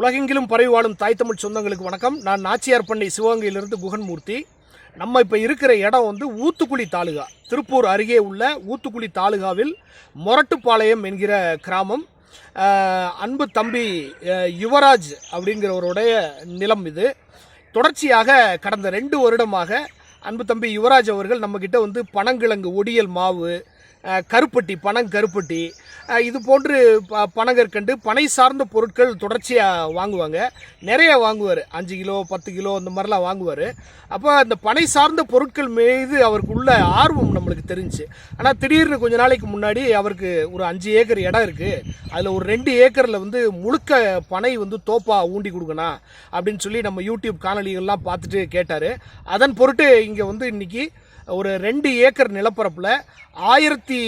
உலகெங்கிலும் பரவி வாழும் தாய் தமிழ் சொந்தங்களுக்கு வணக்கம். நான் நாச்சியார் பண்ணை சிவகங்கையிலிருந்து குகன்மூர்த்தி. நம்ம இப்போ இருக்கிற இடம் வந்து ஊத்துக்குழி தாலுகா. திருப்பூர் அருகே உள்ள ஊத்துக்குழி தாலுகாவில் மொரட்டுப்பாளையம் என்கிற கிராமம். அன்பு தம்பி யுவராஜ் அப்படிங்கிறவருடைய நிலம் இது. தொடர்ச்சியாக கடந்த ரெண்டு வருடமாக அன்பு தம்பி யுவராஜ் அவர்கள் நம்மக்கிட்ட வந்து பனங்கிழங்கு ஒடியல் மாவு கருப்பட்டி பனங்கருப்பட்டி இது போன்று ப பனங்கற்கண்டு பனை சார்ந்த பொருட்கள் தொடர்ச்சியாக வாங்குவாங்க. நிறைய வாங்குவார். அஞ்சு கிலோ பத்து கிலோ அந்த மாதிரிலாம் வாங்குவார். அப்போ அந்த பனை சார்ந்த பொருட்கள் மீது அவருக்கு உள்ள ஆர்வம் நம்மளுக்கு தெரிஞ்சு. ஆனால் திடீர்னு கொஞ்ச நாளைக்கு முன்னாடி அவருக்கு ஒரு அஞ்சு ஏக்கர் இடம் இருக்குது அதில் ஒரு ரெண்டு ஏக்கரில் வந்து முழுக்க பனை வந்து தோப்பாக ஊண்டி கொடுக்கணும் அப்படின்னு சொல்லி நம்ம யூடியூப் காணொலிகள்லாம் பார்த்துட்டு கேட்டார். அதன் பொருட்டு இங்கே வந்து இன்னைக்கு ஒரு ரெண்டு ஏக்கர் நிலப்பரப்பில் ஆயிரத்தி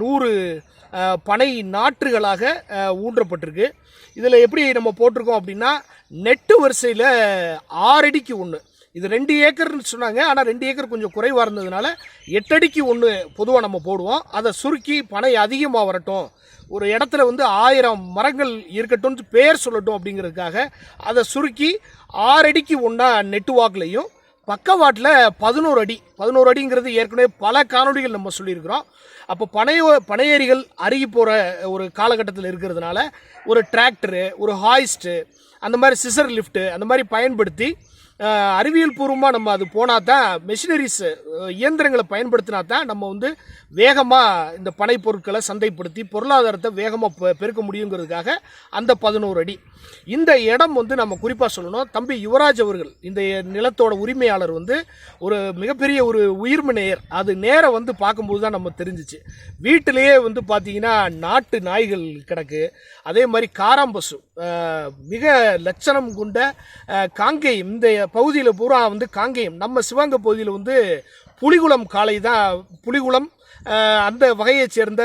நூறு பனை நாற்றுகளாக ஊன்றப்பட்டிருக்கு. இதில் எப்படி நம்ம போட்டிருக்கோம் அப்படின்னா நெட்டு வரிசையில் ஆறடிக்கு ஒன்று இது ரெண்டு ஏக்கர்னு சொன்னாங்க ஆனால் ரெண்டு ஏக்கர் கொஞ்சம் குறைவாக இருந்ததுனால எட்டடிக்கு ஒன்று பொதுவாக நம்ம போடுவோம். அதை சுருக்கி பனை அதிகமாக வரட்டும். ஒரு இடத்துல வந்து ஆயிரம் மரங்கள் இருக்கட்டும்னு பேர் சொல்லட்டும் அப்படிங்கிறதுக்காக அதை சுருக்கி ஆறடிக்கு ஒன்றா நெட்டு வாக்குலையும் பக்கவாட்டில் பதினோரு அடி. பதினோரு அடிங்கிறது ஏற்கனவே பல காணொளிகள் நம்ம சொல்லியிருக்கிறோம். அப்போ பனைய பனையேரிகள் அருகி போகிற ஒரு காலகட்டத்தில் இருக்கிறதுனால ஒரு டிராக்டரு ஒரு ஹாய்ஸ்ட்டு அந்த மாதிரி சிசர் லிஃப்ட்டு அந்த மாதிரி பயன்படுத்தி அறிவியல் பூர்வமாக நம்ம அது போனால் தான் மெஷினரிஸ் இயந்திரங்களை பயன்படுத்தினா தான் நம்ம வந்து வேகமாக இந்த பனை பொருட்களை சந்தைப்படுத்தி பொருளாதாரத்தை வேகமாக பெருக்க முடியுங்கிறதுக்காக அந்த பதினோரு அடி. இந்த இடம் வந்து நம்ம குறிப்பாக சொல்லணும். தம்பி யுவராஜ் அவர்கள் இந்த நிலத்தோட உரிமையாளர் வந்து ஒரு மிகப்பெரிய ஒரு உயிர்ம நேயர். அது நேரம் வந்து பார்க்கும்போது தான் நம்ம தெரிஞ்சிச்சு. வீட்டிலேயே வந்து பார்த்தீங்கன்னா நாட்டு நாய்கள் கிடக்கு. அதே மாதிரி காராம்பசு மிக லட்சணம் கொண்ட காங்கேயம். இந்த பகுதியில் பூரா வந்து காங்கேயம். நம்ம சிவகங்கை பகுதியில் வந்து புலிகுளம் காளை தான் புலிகுளம் அந்த வகையைச் சேர்ந்த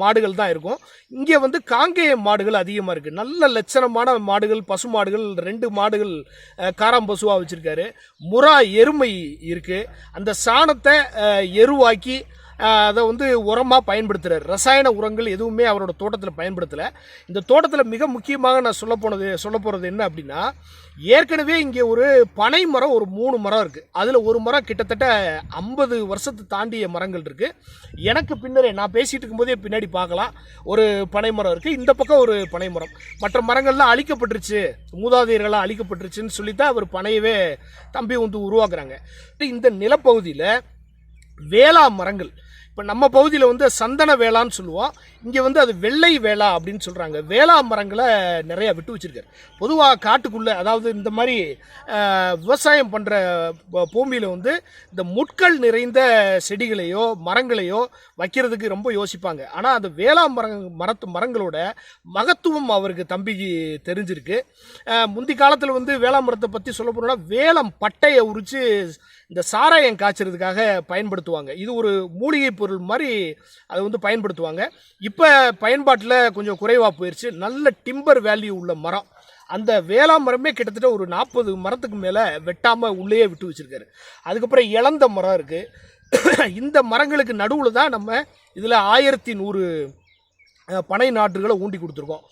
மாடுகள் தான் இருக்கும். இங்கே வந்து காங்கேயம் மாடுகள் அதிகமாக இருக்குது நல்ல லட்சணமான மாடுகள் பசு மாடுகள் ரெண்டு மாடுகள் காராம் பசுவாக வச்சுருக்காரு. முறா எருமை இருக்குது அந்த சாணத்தை எருவாக்கி அதை வந்து உரமாக பயன்படுத்துகிறார் ரசாயன உரங்கள் எதுவுமே அவரோட தோட்டத்தில் பயன்படுத்தலை. இந்த தோட்டத்தில் மிக முக்கியமாக நான் சொல்ல போனது சொல்ல போகிறது என்ன அப்படின்னா ஏற்கனவே இங்கே ஒரு பனை மரம் ஒரு மூணு மரம் இருக்குது அதில் ஒரு மரம் கிட்டத்தட்ட ஐம்பது வருஷத்தை தாண்டிய மரங்கள் இருக்குது எனக்கு பின்னரே நான் பேசிகிட்டு இருக்கும்போதே பின்னாடி பார்க்கலாம். ஒரு பனை மரம் இருக்குது இந்த பக்கம் ஒரு பனை மரம். மற்ற மரங்கள்லாம் அழிக்கப்பட்டுருச்சு. மூதாதையர்களாக அழிக்கப்பட்டுருச்சுன்னு சொல்லி தான் அவர் பனையவே தம்பி வந்து உருவாக்குறாங்க. இந்த நிலப்பகுதியில் வேளா மரங்கள் இப்போ நம்ம பகுதியில் வந்து சந்தன வேளான்னு சொல்லுவோம். இங்கே வந்து அது வெள்ளை வேளா அப்படின்னு சொல்கிறாங்க வேளா மரங்களை நிறையா விட்டு வச்சுருக்காரு. பொதுவாக காட்டுக்குள்ளே அதாவது இந்த மாதிரி விவசாயம் பண்ணுற பூமியில் வந்து இந்த முட்கள் நிறைந்த செடிகளையோ மரங்களையோ வைக்கிறதுக்கு ரொம்ப யோசிப்பாங்க. ஆனால் அந்த வேளா மரங் மரத்து மரங்களோட மகத்துவம் அவருக்கு தம்பிக்கு தெரிஞ்சிருக்கு. முந்தி காலத்தில் வந்து வேளா மரத்தை பற்றி சொல்ல போனோம்னா வேளம் பட்டையை உரித்து இந்த சாராயம் காய்ச்சறதுக்காக பயன்படுத்துவாங்க. இது ஒரு மூலிகை பொருள் மாதிரி அதை வந்து பயன்படுத்துவாங்க. இப்போ பயன்பாட்டில் கொஞ்சம் குறைவாக போயிடுச்சு நல்ல டிம்பர் வேல்யூ உள்ள மரம். அந்த வேளாண் மரமே கிட்டத்தட்ட ஒரு நாற்பது மரத்துக்கு மேலே வெட்டாமல் உள்ளேயே விட்டு வச்சிருக்காரு. அதுக்கப்புறம் இழந்த மரம் இருக்குது இந்த மரங்களுக்கு நடுவில் தான் நம்ம இதில் ஆயிரத்தி நூறு பனை நாற்றுகளை ஊண்டி கொடுத்துருக்கோம்.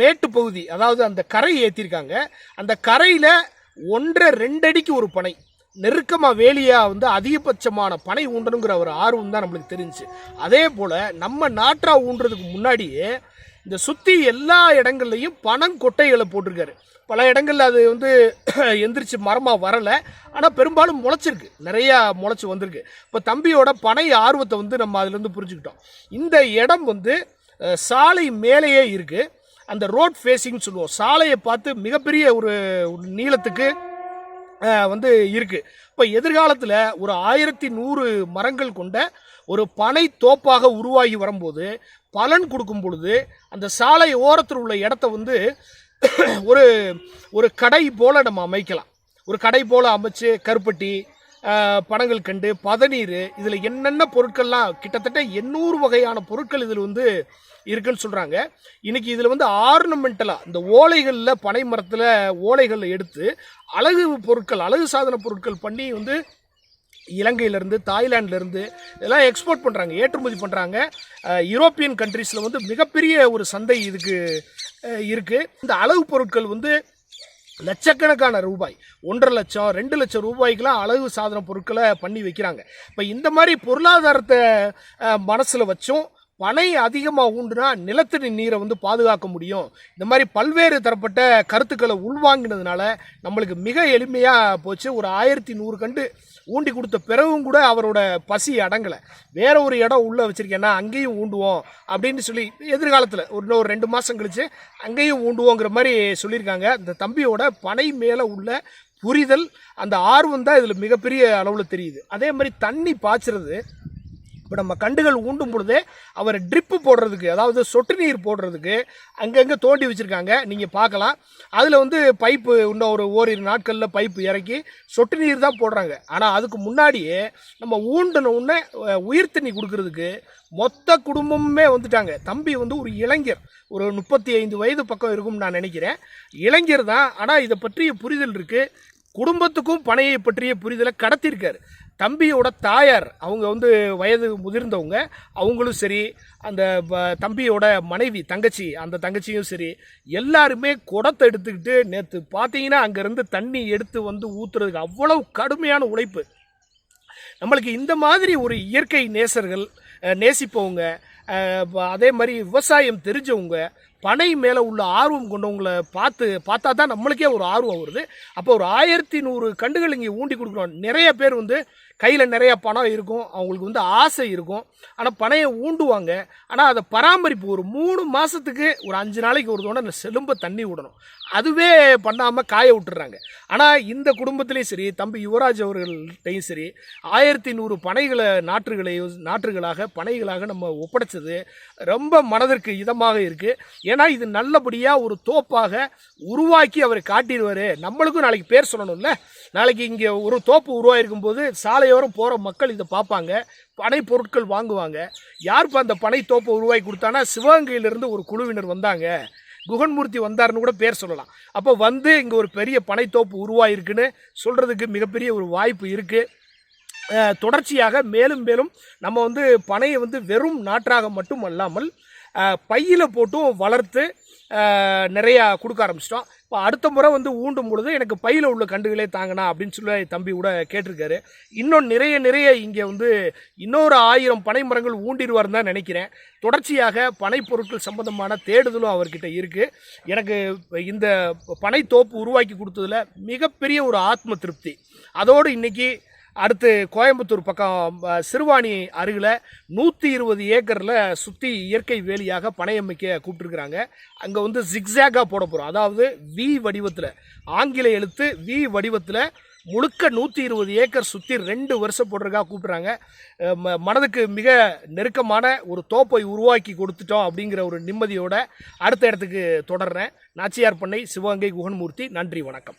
மேட்டு பகுதி அதாவது அந்த கரை ஏற்றிருக்காங்க அந்த கரையில் ஒன்றரை ரெண்டடிக்கு ஒரு பனை. நெருக்கமாக வேலியாக வந்து அதிகபட்சமான பனை ஊண்டணுங்கிற ஒரு ஆர்வம் தான் நம்மளுக்கு தெரிஞ்சுச்சு. அதே போல் நம்ம நாற்றா ஊன்றதுக்கு முன்னாடியே இந்த சுற்றி எல்லா இடங்கள்லையும் பனங்கொட்டைகளை போட்டிருக்காரு. பல இடங்கள்ல அது வந்து எந்திரிச்சு மரமாக வரலை. ஆனால் பெரும்பாலும் முளைச்சிருக்கு. நிறையா முளைச்சி வந்திருக்கு. இப்போ தம்பியோட பனை ஆர்வத்தை வந்து நம்ம அதுலேருந்து புரிஞ்சுக்கிட்டோம். இந்த இடம் வந்து சாலை மேலேயே இருக்குது அந்த ரோட் ஃபேஸிங்னு சொல்லுவோம். சாலையை பார்த்து மிகப்பெரிய ஒரு நீளத்துக்கு வந்து இருக்கு. இப்போ எதிர்காலத்தில் ஒரு ஆயிரத்தி நூறு மரங்கள் கொண்ட ஒரு பனை தோப்பாக உருவாகி வரும்போது பலன் கொடுக்கும் பொழுது அந்த சாலை ஓரத்தில் உள்ள இடத்த வந்து ஒரு ஒரு கடை போல் நம்ம அமைக்கலாம். ஒரு கடை போல் அமைச்சு கருப்பட்டி படங்கள் கண்டு பதநீர் இதில் என்னென்ன பொருட்கள்லாம் கிட்டத்தட்ட எண்ணூறு வகையான பொருட்கள் இதில் வந்து இருக்குன்னு சொல்கிறாங்க இன்னைக்கு இதில் வந்து ஆர்னமெண்டலாக இந்த ஓலைகளில் பனை மரத்தில் ஓலைகளில் எடுத்து அழகு பொருட்கள் அழகு சாதன பொருட்கள் பண்ணி வந்து இலங்கையிலேருந்து தாய்லாண்ட்லேருந்து இதெல்லாம் எக்ஸ்போர்ட் பண்ணுறாங்க ஏற்றுமதி பண்ணுறாங்க யூரோப்பியன் கண்ட்ரீஸில் வந்து மிகப்பெரிய ஒரு சந்தை இதுக்கு இருக்குது இந்த அழகு பொருட்கள் வந்து லட்சக்கணக்கான ரூபாய். ஒன்றரை லட்சம் ரெண்டு லட்சம் ரூபாய்க்கெலாம் அழகு சாதன பொருட்களை பண்ணி வைக்கிறாங்க. இப்போ இந்த மாதிரி பொருளாதாரத்தை மனசில் வச்சும் பனை அதிகமாக ஊண்டுனா நிலத்தடி நீரை வந்து பாதுகாக்க முடியும். இந்த மாதிரி பல்வேறு தரப்பட்ட கருத்துக்களை உள்வாங்கினதுனால நம்மளுக்கு மிக எளிமையாக போச்சு. ஒரு ஆயிரத்தி நூறு கண்டு ஊண்டி கொடுத்த பிறகும் கூட அவரோட பசி அடங்கலை. வேற ஒரு இடம் உள்ளே வச்சுருக்கேன்னா அங்கேயும் ஊண்டுவோம் அப்படின்னு சொல்லி எதிர்காலத்தில் ஒரு இன்னும் ஒரு ரெண்டு மாதம் கழித்து அங்கேயும் ஊண்டுவோங்கிற மாதிரி சொல்லியிருக்காங்க. இந்த தம்பியோட பனை மேலே உள்ள புரிதல் அந்த ஆர்வம் தான் இதில் மிகப்பெரிய அளவில் தெரியுது. அதே மாதிரி தண்ணி பாய்ச்சுறது இப்போ நம்ம கண்டுகள் ஊண்டும் பொழுது அவர் ட்ரிப்பு போடுறதுக்கு அதாவது சொட்டு நீர் போடுறதுக்கு அங்கங்கே தோண்டி வச்சுருக்காங்க. நீங்கள் பார்க்கலாம். அதில் வந்து பைப்பு இன்னும் ஒரு ஓரிரு நாட்களில் பைப்பு இறக்கி சொட்டு நீர் தான் போடுறாங்க. ஆனால் அதுக்கு முன்னாடியே நம்ம ஊண்டின உடனே உயிர் தண்ணி கொடுக்கறதுக்கு மொத்த குடும்பமுமே வந்துட்டாங்க. தம்பி வந்து ஒரு இளைஞர். ஒரு முப்பத்தி ஐந்து வயது பக்கம் இருக்கும்னு நான் நினைக்கிறேன். இளைஞர் தான். ஆனால் இதை பற்றிய புரிதல் இருக்குது குடும்பத்துக்கும் பனையை பற்றிய புரிதலை கடத்தியிருக்காரு. தம்பியோட தாயார் அவங்க வந்து வயது முதிர்ந்தவங்க அவங்களும் சரி அந்த ப- தம்பியோட மனைவி தங்கச்சி அந்த தங்கச்சியும் சரி எல்லாருமே குடத்தை எடுத்துக்கிட்டு நேற்று பார்த்தீங்கன்னா அங்கேருந்து தண்ணி எடுத்து வந்து ஊற்றுறதுக்கு அவ்வளவு கடுமையான உழைப்பு. நம்மளுக்கு இந்த மாதிரி ஒரு இயற்கை நேசர்கள் நேசிப்பவங்க அதே மாதிரி விவசாயம் தெரிஞ்சவங்க பனை மேலே உள்ள ஆர்வம் கொண்டவங்கள பார்த்து பார்த்தா தான் நம்மளுக்கே ஒரு ஆர்வம் வருது. அப்போ ஒரு ஆயிரத்தி நூறு கண்டுகள் இங்கே ஊண்டி கொடுக்குறோம் நிறைய பேர் வந்து கையில் நிறைய பணம் இருக்கும் அவங்களுக்கு வந்து ஆசை இருக்கும். ஆனால் பனையை ஊண்டுவாங்க. ஆனால் அதை பராமரிப்பு ஒரு மூணு மாதத்துக்கு ஒரு அஞ்சு நாளைக்கு ஒரு தோண்ட அந்த செலும்ப தண்ணி விடணும். அதுவே பண்ணாமல் காய விட்டுறாங்க. ஆனால் இந்த குடும்பத்திலையும் சரி தம்பி யுவராஜ் அவர்கள்ட்டையும் சரி ஆயிரத்தி நூறு பனைகளை நாற்றுகளை நாற்றுகளாக பனைகளாக நம்ம ஒப்படைச்சது ரொம்ப மனதிற்கு இதமாக இருக்குது ஏன்னா இது நல்லபடியாக ஒரு தோப்பாக உருவாக்கி அவர் காட்டிடுவார். நம்மளுக்கும் நாளைக்கு பேர் சொல்லணும்ல. நாளைக்கு இங்கே ஒரு தோப்பு உருவாயிருக்கும் போது சாலை சாலையோரம் போகிற மக்கள் இதை பார்ப்பாங்க. பனை பொருட்கள் வாங்குவாங்க. யாருப்பா அந்த பனை தோப்பை உருவாக்கி கொடுத்தானா சிவகங்கையிலிருந்து ஒரு குழுவினர் வந்தாங்க. குகன்மூர்த்தி வந்தாருன்னு கூட பேர் சொல்லலாம். அப்போ வந்து இங்கே ஒரு பெரிய பனைத்தோப்பு உருவாயிருக்குன்னு சொல்கிறதுக்கு மிகப்பெரிய ஒரு வாய்ப்பு இருக்குது தொடர்ச்சியாக மேலும் மேலும் நம்ம வந்து பனையை வந்து வெறும் நாற்றாக மட்டும் அல்லாமல் பையில் போட்டும் வளர்த்து நிறையா கொடுக்க ஆரம்பிச்சிட்டோம். இப்போ அடுத்த முறை வந்து ஊண்டும் பொழுது எனக்கு பையில் உள்ள கண்டுகளே தாங்கண்ணா அப்படின்னு சொல்லி தம்பி கூட கேட்டிருக்காரு. இன்னும் நிறைய நிறைய இங்கே வந்து இன்னொரு ஆயிரம் பனை மரங்கள் ஊண்டிடுவார்னு தான் நினைக்கிறேன். தொடர்ச்சியாக பனை பொருட்கள் சம்பந்தமான தேடுதலும் அவர்கிட்ட இருக்குது எனக்கு இந்த பனை தோப்பு உருவாக்கி கொடுத்ததுல மிகப்பெரிய ஒரு ஆத்ம திருப்தி. அதோடு இன்னைக்கு அடுத்து கோயம்புத்தூர் பக்கம் சிறுவாணி அருகில் நூற்றி இருபது ஏக்கரில் சுற்றி இயற்கை வேலியாக பனையமைக்க கூப்பிட்டுருக்குறாங்க. அங்கே வந்து ஜிக்ஸாகாக போட போகிறோம் அதாவது வி வடிவத்தில். ஆங்கில எழுத்து வி வடிவத்தில் முழுக்க நூற்றி இருபது ஏக்கர் சுற்றி ரெண்டு வருஷம் போடுறதுக்காக கூப்பிட்றாங்க. ம- மனதுக்கு மிக நெருக்கமான ஒரு தோப்பை உருவாக்கி கொடுத்துட்டோம் அப்படிங்கிற ஒரு நிம்மதியோட அடுத்த இடத்துக்கு தொடர்றேன். நாச்சியார் பண்ணை சிவகங்கை குகன்மூர்த்தி நன்றி வணக்கம்.